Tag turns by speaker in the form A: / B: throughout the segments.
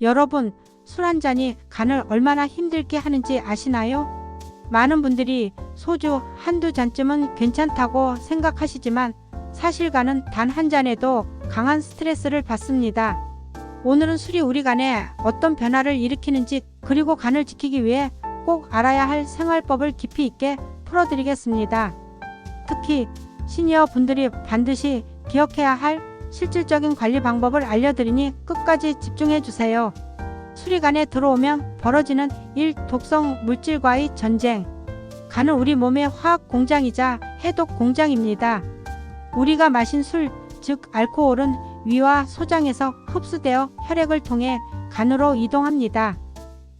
A: 여러분, 술 한 잔이 간을 얼마나 힘들게 하는지 아시나요? 많은 분들이 소주 한두 잔쯤은 괜찮다고 생각하시지만 사실 간은 단 한 잔에도 강한 스트레스를 받습니다. 오늘은 술이 우리 간에 어떤 변화를 일으키는지 그리고 간을 지키기 위해 꼭 알아야 할 생활법을 깊이 있게 풀어드리겠습니다. 특히 시니어 분들이 반드시 기억해야 할 실질적인 관리 방법을 알려드리니 끝까지 집중해 주세요. 술이 간에 들어오면 벌어지는 일 독성 물질과의 전쟁. 간은 우리 몸의 화학 공장이자 해독 공장입니다. 우리가 마신 술, 즉 알코올은 위와 소장에서 흡수되어 혈액을 통해 간으로 이동합니다.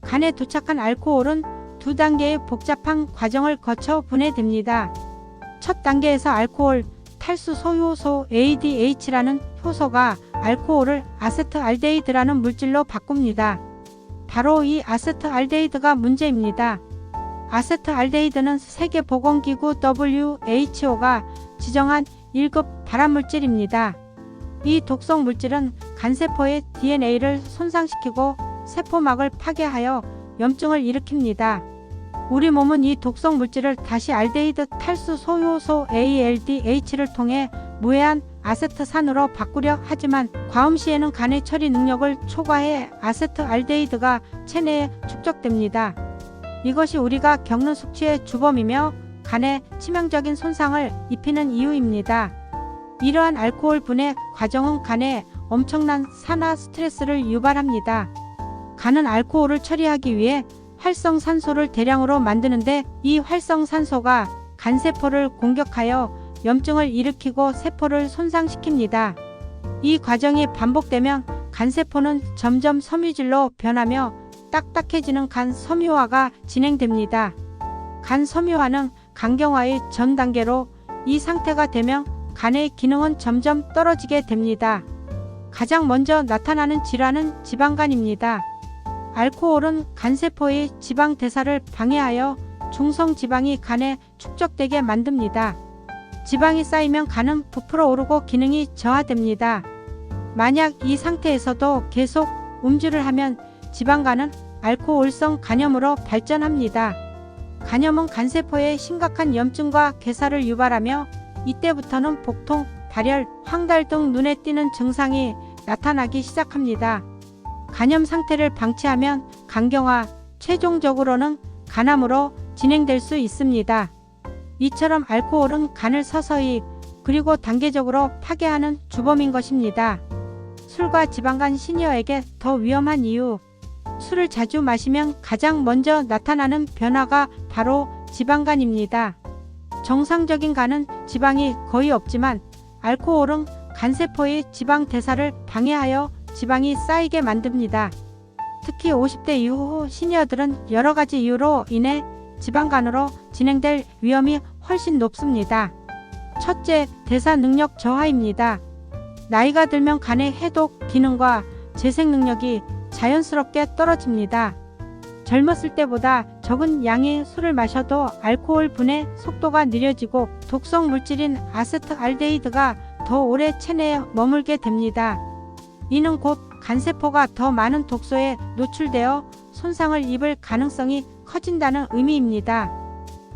A: 간에 도착한 알코올은 두 단계의 복잡한 과정을 거쳐 분해됩니다. 첫 단계에서 알코올 탈수 소효소 ADH라는 효소가 알코올을 아세트알데히드라는 물질로 바꿉니다. 바로 이 아세트알데히드가 문제입니다. 아세트알데히드는 세계보건기구 WHO가 지정한 1급 발암물질입니다. 이 독성 물질은 간세포의 DNA를 손상시키고 세포막을 파괴하여 염증을 일으킵니다. 우리 몸은 이 독성 물질을 다시 알데히드 탈수 소효소 ALDH를 통해 무해한 아세트산으로 바꾸려 하지만 과음 시에는 간의 처리 능력을 초과해 아세트 알데히드가 체내에 축적됩니다. 이것이 우리가 겪는 숙취의 주범이며 간에 치명적인 손상을 입히는 이유입니다. 이러한 알코올 분해 과정은 간에 엄청난 산화 스트레스를 유발합니다. 간은 알코올을 처리하기 위해 활성산소를 대량으로 만드는데 이 활성산소가 간세포를 공격하여 염증을 일으키고 세포를 손상시킵니다. 이 과정이 반복되면 간세포는 점점 섬유질로 변하며 딱딱해지는 간 섬유화가 진행됩니다. 간 섬유화는 간경화의 전 단계로 이 상태가 되면 간의 기능은 점점 떨어지게 됩니다. 가장 먼저 나타나는 질환은 지방간입니다. 알코올은 간세포의 지방 대사를 방해하여 중성 지방이 간에 축적되게 만듭니다. 지방이 쌓이면 간은 부풀어 오르고 기능이 저하됩니다. 만약 이 상태에서도 계속 음주를 하면 지방간은 알코올성 간염으로 발전합니다. 간염은 간세포에 심각한 염증과 괴사를 유발하며 이때부터는 복통, 발열, 황달 등 눈에 띄는 증상이 나타나기 시작합니다. 간염 상태를 방치하면 간경화, 최종적으로는 간암으로 진행될 수 있습니다. 이처럼 알코올은 간을 서서히 그리고 단계적으로 파괴하는 주범인 것입니다. 술과 지방간 시니어에게 더 위험한 이유. 술을 자주 마시면 가장 먼저 나타나는 변화가 바로 지방간입니다. 정상적인 간은 지방이 거의 없지만 알코올은 간세포의 지방 대사를 방해하여 지방이 쌓이게 만듭니다. 특히 50대 이후 시니어들은 여러 가지 이유로 인해 지방간으로 진행될 위험이 훨씬 높습니다. 첫째, 대사 능력 저하입니다. 나이가 들면 간의 해독 기능과 재생 능력이 자연스럽게 떨어집니다. 젊었을 때보다 적은 양의 술을 마셔도 알코올 분해 속도가 느려지고 독성 물질인 아세트알데히드가 더 오래 체내에 머물게 됩니다. 이는 곧 간세포가 더 많은 독소에 노출되어 손상을 입을 가능성이 커진다는 의미입니다.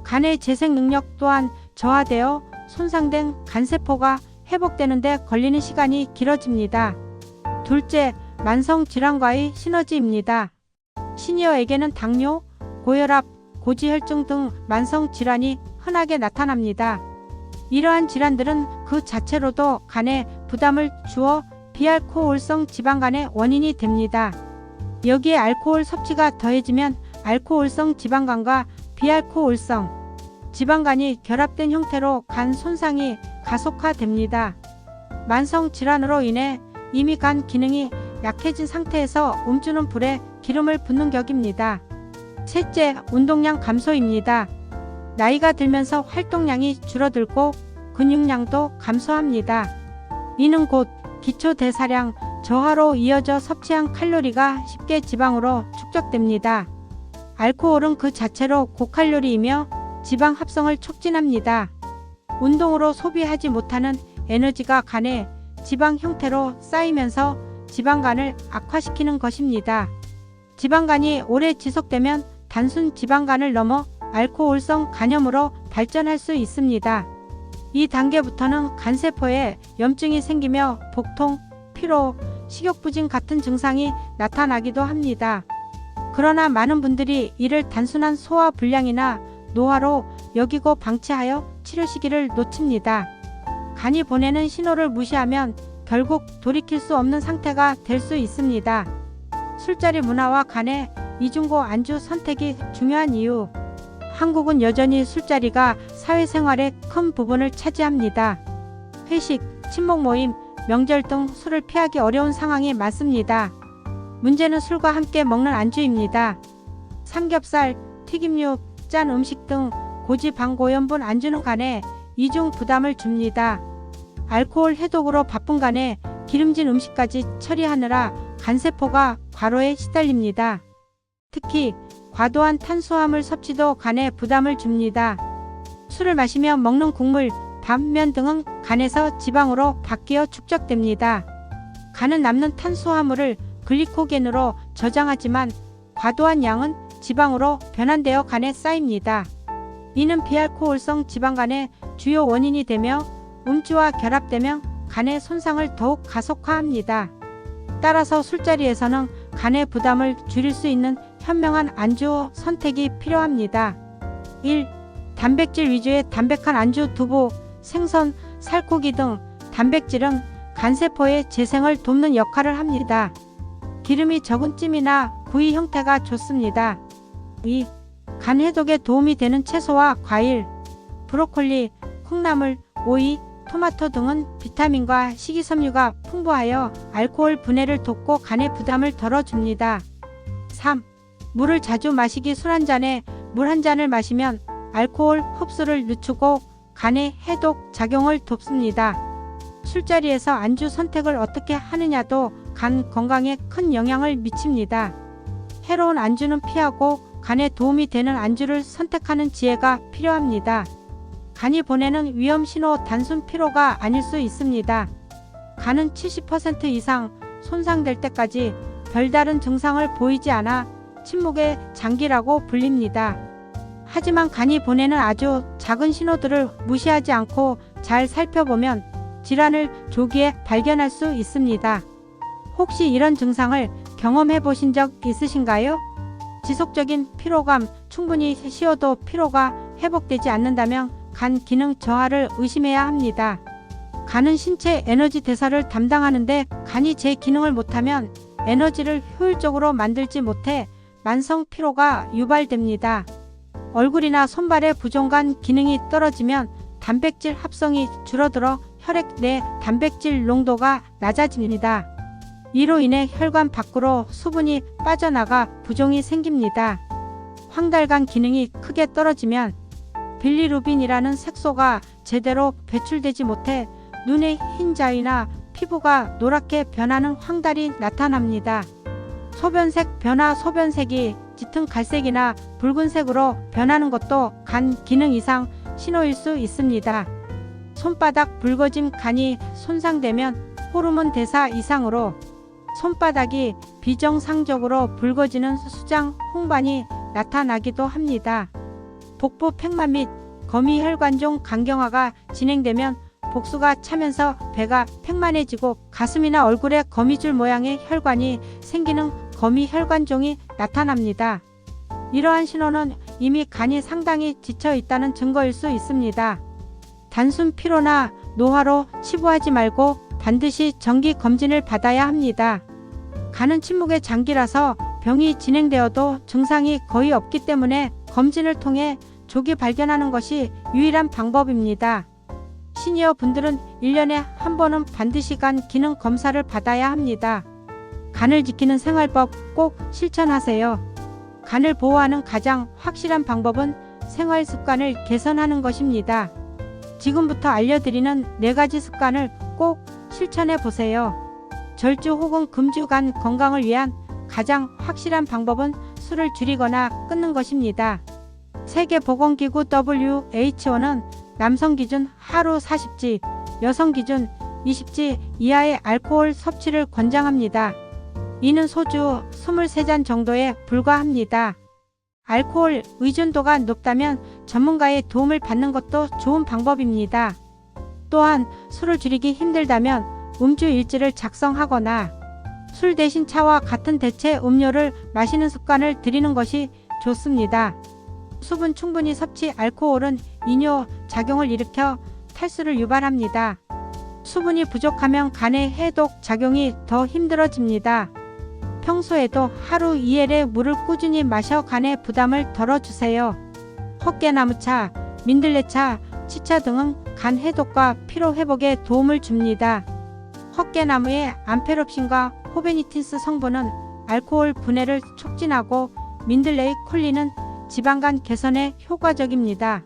A: 간의 재생 능력 또한 저하되어 손상된 간세포가 회복되는데 걸리는 시간이 길어집니다. 둘째, 만성 질환과의 시너지입니다. 시니어에게는 당뇨, 고혈압, 고지혈증 등 만성 질환이 흔하게 나타납니다. 이러한 질환들은 그 자체로도 간에 부담을 주어 비알코올성 지방간의 원인이 됩니다. 여기에 알코올 섭취가 더해지면 알코올성 지방간과 비알코올성 지방간이 결합된 형태로 간 손상이 가속화됩니다. 만성 질환으로 인해 이미 간 기능이 약해진 상태에서 음주는 불에 기름을 붓는 격입니다. 셋째, 운동량 감소입니다. 나이가 들면서 활동량이 줄어들고 근육량도 감소합니다. 이는 곧 기초 대사량 저하로 이어져 섭취한 칼로리가 쉽게 지방으로 축적됩니다. 알코올은 그 자체로 고칼로리이며 지방 합성을 촉진합니다. 운동으로 소비하지 못하는 에너지가 간에 지방 형태로 쌓이면서 지방간을 악화시키는 것입니다. 지방간이 오래 지속되면 단순 지방간을 넘어 알코올성 간염으로 발전할 수 있습니다. 이 단계부터는 간세포에 염증이 생기며 복통, 피로, 식욕부진 같은 증상이 나타나기도 합니다. 그러나 많은 분들이 이를 단순한 소화 불량이나 노화로 여기고 방치하여 치료 시기를 놓칩니다. 간이 보내는 신호를 무시하면 결국 돌이킬 수 없는 상태가 될 수 있습니다. 술자리 문화와 간의 이중고 안주 선택이 중요한 이유. 한국은 여전히 술자리가 사회생활의 큰 부분을 차지합니다. 회식, 친목 모임, 명절 등 술을 피하기 어려운 상황이 많습니다. 문제는 술과 함께 먹는 안주입니다. 삼겹살, 튀김류, 짠 음식 등 고지방 고염분 안주는 간에 이중 부담을 줍니다. 알코올 해독으로 바쁜 간에 기름진 음식까지 처리하느라 간세포가 과로에 시달립니다. 특히 과도한 탄수화물 섭취도 간에 부담을 줍니다. 술을 마시며 먹는 국물, 밥, 면 등은 간에서 지방으로 바뀌어 축적됩니다. 간은 남는 탄수화물을 글리코겐으로 저장하지만 과도한 양은 지방으로 변환되어 간에 쌓입니다. 이는 비알코올성 지방간의 주요 원인이 되며 음주와 결합되면 간의 손상을 더욱 가속화합니다. 따라서 술자리에서는 간의 부담을 줄일 수 있는 현명한 안주 선택이 필요합니다. 1. 단백질 위주의 담백한 안주 두부, 생선, 살코기 등 단백질은 간세포의 재생을 돕는 역할을 합니다. 기름이 적은 찜이나 구이 형태가 좋습니다. 2. 간 해독에 도움이 되는 채소와 과일, 브로콜리, 콩나물, 오이, 토마토 등은 비타민과 식이섬유가 풍부하여 알코올 분해를 돕고 간의 부담을 덜어줍니다. 3. 물을 자주 마시기 술 한 잔에 물 한 잔을 마시면 알코올 흡수를 늦추고 간의 해독 작용을 돕습니다. 술자리에서 안주 선택을 어떻게 하느냐도 간 건강에 큰 영향을 미칩니다. 해로운 안주는 피하고 간에 도움이 되는 안주를 선택하는 지혜가 필요합니다. 간이 보내는 위험 신호 단순 피로가 아닐 수 있습니다. 간은 70% 이상 손상될 때까지 별다른 증상을 보이지 않아 침묵의 장기라고 불립니다. 하지만 간이 보내는 아주 작은 신호들을 무시하지 않고 잘 살펴보면 질환을 조기에 발견할 수 있습니다. 혹시 이런 증상을 경험해 보신 적 있으신가요? 지속적인 피로감, 충분히 쉬어도 피로가 회복되지 않는다면 간 기능 저하를 의심해야 합니다. 간은 신체 에너지 대사를 담당하는데 간이 제 기능을 못하면 에너지를 효율적으로 만들지 못해 만성 피로가 유발됩니다. 얼굴이나 손발의 부종간 기능이 떨어지면 단백질 합성이 줄어들어 혈액 내 단백질 농도가 낮아집니다. 이로 인해 혈관 밖으로 수분이 빠져나가 부종이 생깁니다. 황달간 기능이 크게 떨어지면 빌리루빈이라는 색소가 제대로 배출되지 못해 눈의 흰 자위나 피부가 노랗게 변하는 황달이 나타납니다. 소변색 변화 소변색이 짙은 갈색이나 붉은색으로 변하는 것도 간 기능 이상 신호일 수 있습니다. 손바닥 붉어짐 간이 손상되면 호르몬 대사 이상으로 손바닥이 비정상적으로 붉어지는 수장 홍반이 나타나기도 합니다. 복부 팽만 및 거미혈관종 강경화가 진행되면 복수가 차면서 배가 팽만해지고 가슴이나 얼굴에 거미줄 모양의 혈관이 생기는 거미혈관종이 나타납니다. 이러한 신호는 이미 간이 상당히 지쳐 있다는 증거일 수 있습니다. 단순 피로나 노화로 치부하지 말고 반드시 정기 검진을 받아야 합니다. 간은 침묵의 장기라서 병이 진행되어도 증상이 거의 없기 때문에 검진을 통해 조기 발견하는 것이 유일한 방법입니다. 시니어 분들은 1년에 한 번은 반드시 간 기능 검사를 받아야 합니다. 간을 지키는 생활법 꼭 실천하세요. 간을 보호하는 가장 확실한 방법은 생활 습관을 개선하는 것입니다. 지금부터 알려드리는 네 가지 습관을 꼭 실천해 보세요. 절주 혹은 금주 간 건강을 위한 가장 확실한 방법은 술을 줄이거나 끊는 것입니다. 세계보건기구 WHO는 남성 기준 하루 40지, 여성 기준 20지 이하의 알코올 섭취를 권장합니다. 이는 소주 23잔 정도에 불과합니다. 알코올 의존도가 높다면 전문가의 도움을 받는 것도 좋은 방법입니다. 또한 술을 줄이기 힘들다면 음주 일지를 작성하거나 술 대신 차와 같은 대체 음료를 마시는 습관을 들이는 것이 좋습니다. 수분 충분히 섭취 알코올은 이뇨 작용을 일으켜 탈수를 유발합니다. 수분이 부족하면 간의 해독 작용이 더 힘들어집니다. 평소에도 하루 2일의 물을 꾸준히 마셔 간의 부담을 덜어주세요. 헛개나무차, 민들레차, 치차 등은 간 해독과 피로 회복에 도움을 줍니다. 헛개나무의 암페롭신과 호베니틴스 성분은 알코올 분해를 촉진하고 민들레의 콜린은 지방간 개선에 효과적입니다.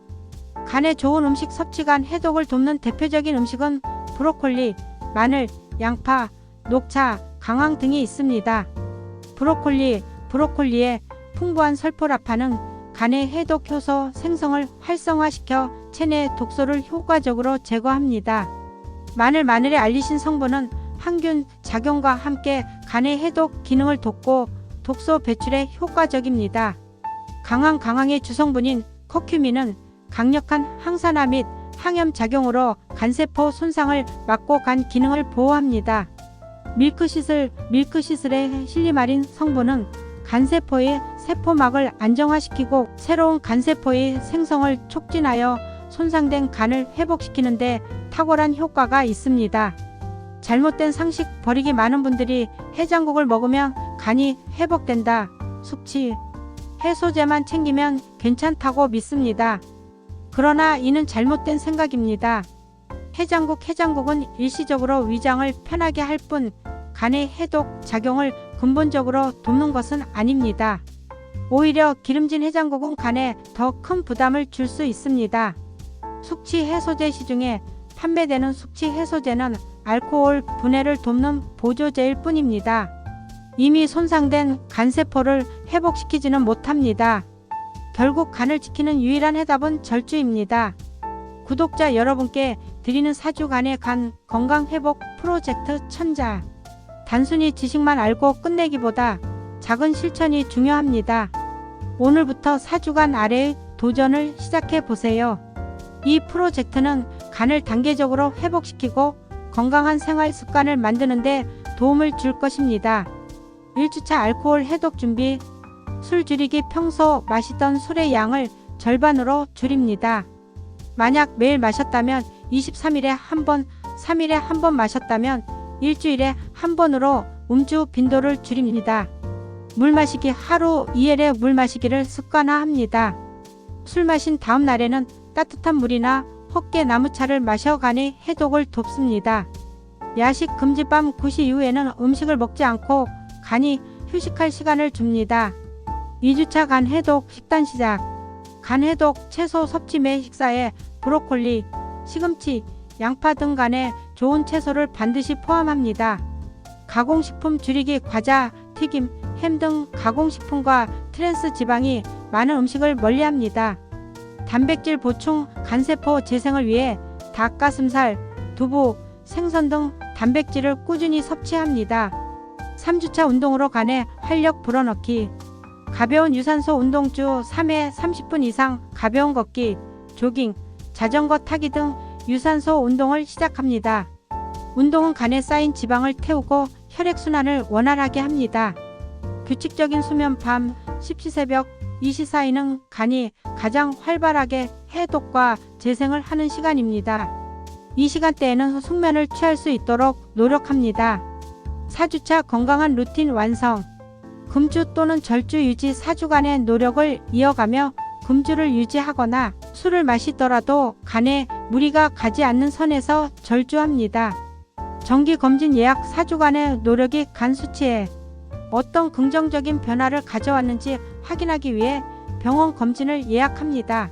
A: 간에 좋은 음식 섭취간 해독을 돕는 대표적인 음식은 브로콜리, 마늘, 양파, 녹차, 강황 등이 있습니다. 브로콜리, 브로콜리의 풍부한 설포라파는 간의 해독 효소 생성을 활성화시켜 체내 독소를 효과적으로 제거합니다. 마늘 마늘의 알리신 성분은 항균 작용과 함께 간의 해독 기능을 돕고 독소 배출에 효과적입니다. 강황 강황의 주성분인 커큐민은 강력한 항산화 및 항염 작용으로 간세포 손상을 막고 간 기능을 보호합니다. 밀크시슬 밀크시슬의 실리마린 성분은 간세포의 세포막을 안정화시키고 새로운 간세포의 생성을 촉진하여 손상된 간을 회복시키는데 탁월한 효과가 있습니다. 잘못된 상식 버리기 많은 분들이 해장국을 먹으면 간이 회복된다. 숙취, 해소제만 챙기면 괜찮다고 믿습니다. 그러나 이는 잘못된 생각입니다. 해장국 해장국은 일시적으로 위장을 편하게 할 뿐 간의 해독 작용을 근본적으로 돕는 것은 아닙니다. 오히려 기름진 해장국은 간에 더 큰 부담을 줄 수 있습니다. 숙취 해소제 시중에 판매되는 숙취 해소제는 알코올 분해를 돕는 보조제일 뿐입니다. 이미 손상된 간세포를 회복시키지는 못합니다. 결국 간을 지키는 유일한 해답은 절주입니다. 구독자 여러분께 드리는 사주간의 간 건강 회복 프로젝트 천자. 단순히 지식만 알고 끝내기보다 작은 실천이 중요합니다. 오늘부터 사주간 아래의 도전을 시작해 보세요. 이 프로젝트는 간을 단계적으로 회복시키고 건강한 생활 습관을 만드는데 도움을 줄 것입니다. 1주차 알코올 해독 준비 술 줄이기 평소 마시던 술의 양을 절반으로 줄입니다. 만약 매일 마셨다면 23일에 한 번, 3일에 한 번 마셨다면 일주일에 한 번으로 음주 빈도를 줄입니다. 물 마시기 하루 2일에 물 마시기를 습관화합니다. 술 마신 다음 날에는 따뜻한 물이나 헛개 나무차를 마셔 간의 해독을 돕습니다. 야식 금지 밤 9시 이후에는 음식을 먹지 않고 간이 휴식할 시간을 줍니다. 2주차 간 해독 식단 시작. 간 해독 채소 섭취 매 식사에 브로콜리, 시금치, 양파 등 간에 좋은 채소를 반드시 포함합니다. 가공식품 줄이기 과자, 튀김, 햄 등 가공식품과 트랜스 지방이 많은 음식을 멀리합니다. 단백질 보충, 간세포 재생을 위해 닭가슴살, 두부, 생선 등 단백질을 꾸준히 섭취합니다. 3주차 운동으로 간에 활력 불어넣기. 가벼운 유산소 운동 주 3회 30분 이상 가벼운 걷기, 조깅, 자전거 타기 등 유산소 운동을 시작합니다. 운동은 간에 쌓인 지방을 태우고 혈액순환을 원활하게 합니다. 규칙적인 수면 밤 10시 새벽 2시 사이는 간이 가장 활발하게 해독과 재생을 하는 시간입니다. 이 시간대에는 숙면을 취할 수 있도록 노력합니다. 4주차 건강한 루틴 완성. 금주 또는 절주 유지 4주간의 노력을 이어가며 금주를 유지하거나 술을 마시더라도 간에 무리가 가지 않는 선에서 절주합니다. 정기 검진 예약 4주간의 노력이 간 수치에 어떤 긍정적인 변화를 가져왔는지 확인하기 위해 병원 검진을 예약합니다.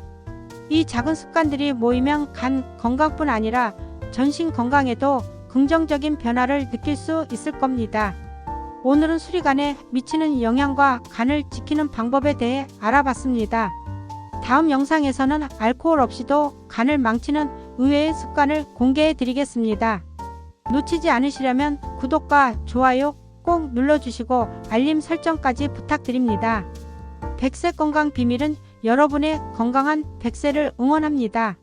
A: 이 작은 습관들이 모이면 간 건강뿐 아니라 전신 건강에도 긍정적인 변화를 느낄 수 있을 겁니다. 오늘은 수리간에 미치는 영향과 간을 지키는 방법에 대해 알아봤습니다. 다음 영상에서는 알코올 없이도 간을 망치는 의외의 습관을 공개해 드리겠습니다. 놓치지 않으시려면 구독과 좋아요 꼭 눌러주시고 알림 설정까지 부탁드립니다. 백세 건강 비밀은 여러분의 건강한 백세를 응원합니다.